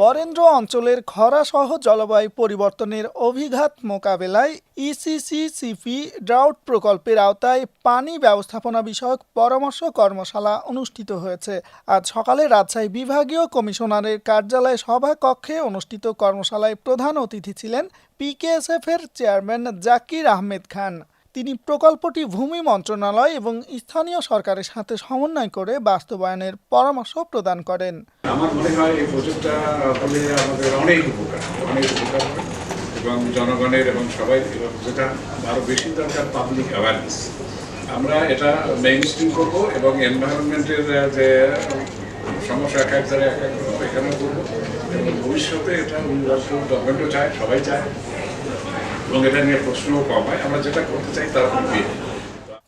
বরেন্দ্র অঞ্চলের খরাসহ জলবায়ু পরিবর্তনের অভিঘাত মোকাবেলায় ইসিসি সিপি ড্রাউট প্রকল্পের আওতায় পানি ব্যবস্থাপনা বিষয়ক পরামর্শ কর্মশালা অনুষ্ঠিত হয়েছে। আজ সকালে রাজশাহী বিভাগীয় কমিশনারের কার্যালয় সভাকক্ষে অনুষ্ঠিত কর্মশালায় প্রধান অতিথি ছিলেন পিকেএসএফ এর চেয়ারম্যান জাকির আহমেদ খান। তিনি প্রকল্পটি ভূমি মন্ত্রণালয় এবং স্থানীয় সরকারের সাথে সমন্বয় করে বাস্তবায়নের পরামর্শ প্রদান করেন। আমার মনে হয় এই প্রজেক্টটা হলে আমাদের অনেক উপকার অনেক উপকার এবং জনগণের এবং সবাই যেটা আরও বেশি দরকার পাবলিক অ্যাওয়ারনেস আমরা এটা মেইন স্ট্রিম করব এবং এনভায়রনমেন্টের যে সমস্যা এক এক জায়গায় এক এক এখানেও করব এবং ভবিষ্যতে এটা গভর্নমেন্টও চায়, সবাই চায়।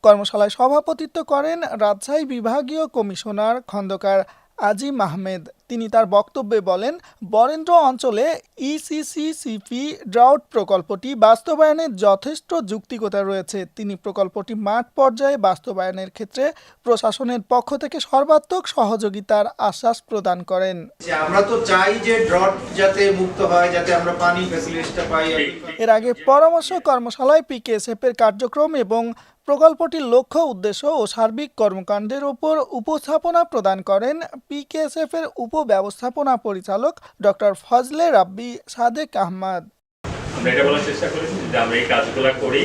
কর্মশালায় সভাপতিত্ব করেন রাজশাহী বিভাগীয় কমিশনার খন্দকার আজিম আহমেদ। তিনি তার বক্তব্যে বলেন বরেন্দ্র অঞ্চলে E ইসিসিসিপি ড্রাউট প্রকল্পটি বাস্তবায়নের যথেষ্ট যুক্তিকতা রয়েছে। তিনি প্রকল্পটি মাঠ পর্যায়ে বাস্তবায়নের ক্ষেত্রে প্রশাসনের পক্ষ থেকে সর্বাত্মক সহযোগিতার আশ্বাস প্রদান করেন। আমরা তো চাই যে ড্রট যাতে মুক্ত হয় যাতে আমরা পানি ফ্যাসিলিটিসটা পাই। এর আগে পরামর্শ কর্মশালায় পিকেএসএফ এর কার্যক্রম এবং প্রকল্পটির লক্ষ্য উদ্দেশ্য ও সার্বিক কর্মকাণ্ডের উপর উপস্থাপনা প্রদান করেন পিকেএসএফ এর উপব্যবস্থাপনা পরিচালক ডক্টর ফজলে রাব্বি সাদেক আহমদ। আমরা এটা বলার চেষ্টা করেছি যে আমরা এই কাজগুলো করি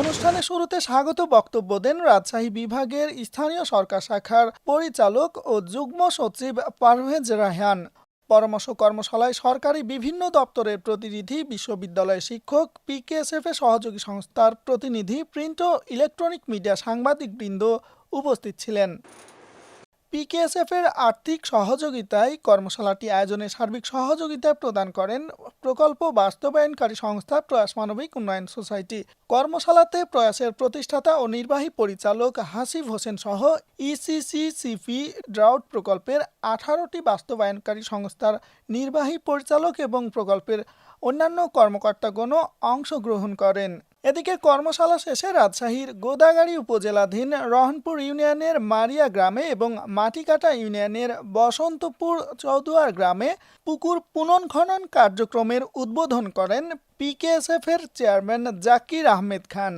অনুষ্ঠানের শুরুতে স্বাগত বক্তব্য দেন রাজশাহী বিভাগের স্থানীয় সরকার শাখার পরিচালক ও যুগ্ম সচিব পারভেজ রায়হান। পরামর্শ কর্মশালায় সরকারি বিভিন্ন দপ্তরের প্রতিনিধি বিশ্ববিদ্যালয়ের শিক্ষক পিকেএসএফ এর সহযোগী সংস্থার প্রতিনিধি প্রিন্ট ও ইলেকট্রনিক মিডিয়া সাংবাদিকবৃন্দ উপস্থিত ছিলেন। পিকেএসএফ এর আর্থিক সহযোগিতায় কর্মশালাটি আয়োজনে সার্বিক সহযোগিতা প্রদান করেন প্রকল্প বাস্তবায়নকারী সংস্থা প্রয়াস মানবিক উন্নয়ন সোসাইটি। কর্মশালাতে প্রয়াসের প্রতিষ্ঠাতা ও নির্বাহী পরিচালক হাসিফ হোসেন সহ ইসিসিসিপি ড্রাউট প্রকল্পের আঠারোটি বাস্তবায়নকারী সংস্থার নির্বাহী পরিচালক এবং প্রকল্পের অন্যান্য কর্মকর্তাগণও অংশগ্রহণ করেন। এদিকে কর্মশালা শেষে রাজশাহীর গোদাগাড়ি উপজেলাধীন রহনপুর ইউনিয়নের মারিয়া গ্রামে এবং মাটিকাটা ইউনিয়নের বসন্তপুর চৌদুয়ার গ্রামে পুকুর পুনর্খনন কার্যক্রমের উদ্বোধন করেন পিকেএসএফ এর চেয়ারম্যান জাকির আহমেদ খান।